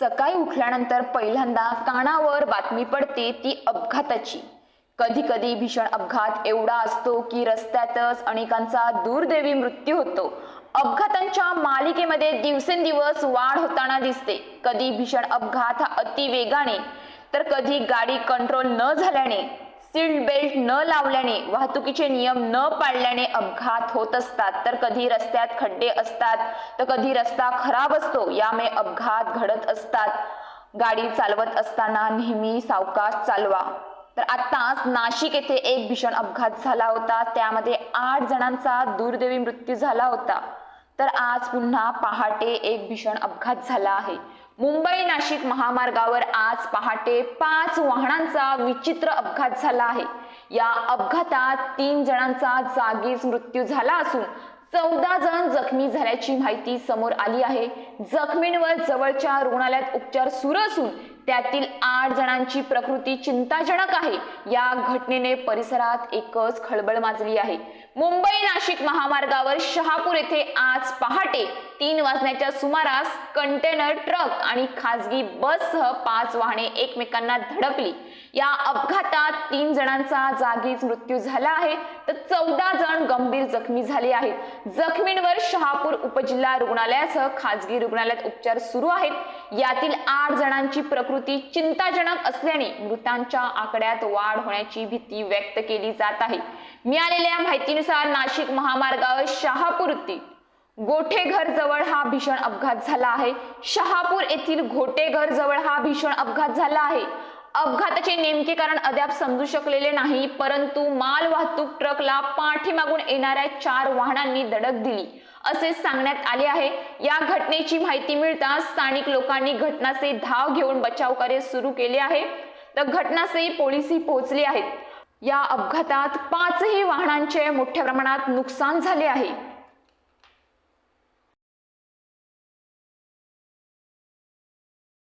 सकाळी उठल्यानंतर पहिल्यांदा कानावर बातमी पडते ती अपघाताची. कधी कधी भीषण अपघात एवढा असतो की रस्त्यातच अनेकांचा दुर्दैवी मृत्यू होतो. अपघातांच्या मालिकेमध्ये दिवसेंदिवस वाढ होताना दिसते. कधी भीषण अपघात हा अति वेगाने तर कधी गाडी कंट्रोल न झाल्याने सीट बेल्ट न लावल्याने वाहतुकीचे नियम न पाळल्याने अपघात होत असतात. तर कधी रस्त्यात खड्डे असतात तर कधी रस्ता खराब असतो यामुळे अपघात घडत असतात. गाडी चालवत असताना नेहमी सावकाश चालवा. तर आत्ताच नाशिक येथे एक भीषण अपघात झाला होता. त्यामध्ये आठ जणांचा दुर्दैवी मृत्यू झाला होता. तर आज पुन्हा पहाटे एक भीषण अपघात झाला आहे. मुंबई नाशिक महामार्गावर आज पहाटे पाच वाहनांचा विचित्र अपघात झाला आहे. या अपघातात तीन जणांचा जागीच मृत्यू झाला असून चौदा जण जखमी झाल्याची माहिती समोर आली आहे. जखमींवर जवळच्या रुग्णालयात उपचार सुरू असून त्यातील आठ जणांची प्रकृती चिंताजनक आहे. या घटनेने परिसरात एकच खळबळ माजली आहे. मुंबई नाशिक महामार्गावर शहापूर येथे आज पहाटे तीन वाजण्याच्या सुमारास कंटेनर ट्रक आणि खासगी बससह पाच वाहने एकमेकांना धडकली या अपघातात तीन जणांचा जागीच मृत्यू झाला आहे. तर चौदा जण गंभीर जखमी झाले आहेत. जखमींवर शहापूर उपजिल्हा रुग्णालयासह खासगी रुग्णालयात उपचार सुरू आहेत. यातील आठ जणांची प्रकृती चिंताजनक असल्याने मृतांच्या आकड्यात वाढ होण्याची भीती व्यक्त केली जात आहे. मिळालेल्या माहितीनुसार नाशिक महामार्गावर शहापूर गोठेघर जवळ हा भीषण अपघात झाला आहे. शहापूर येथील घोटेघर जवळ हा भीषण अपघात झाला आहे. अपघाताचे नेमके कारण अद्याप समजू शकलेले नाही परंतु माल वाहतूक ट्रकला पाठीमागून येणाऱ्या चार वाहनांनी धडक दिली. असे सांगण्यात आले आहे. या घटनेची माहिती मिळताच स्थानिक लोकांनी घटनास्थळी धाव घेऊन बचाव कार्य सुरू केले आहे. तर घटनास्थळी पोलिसही पोहोचले आहेत. या अपघातात पाचही वाहनांचे मोठ्या प्रमाणात नुकसान झाले आहे.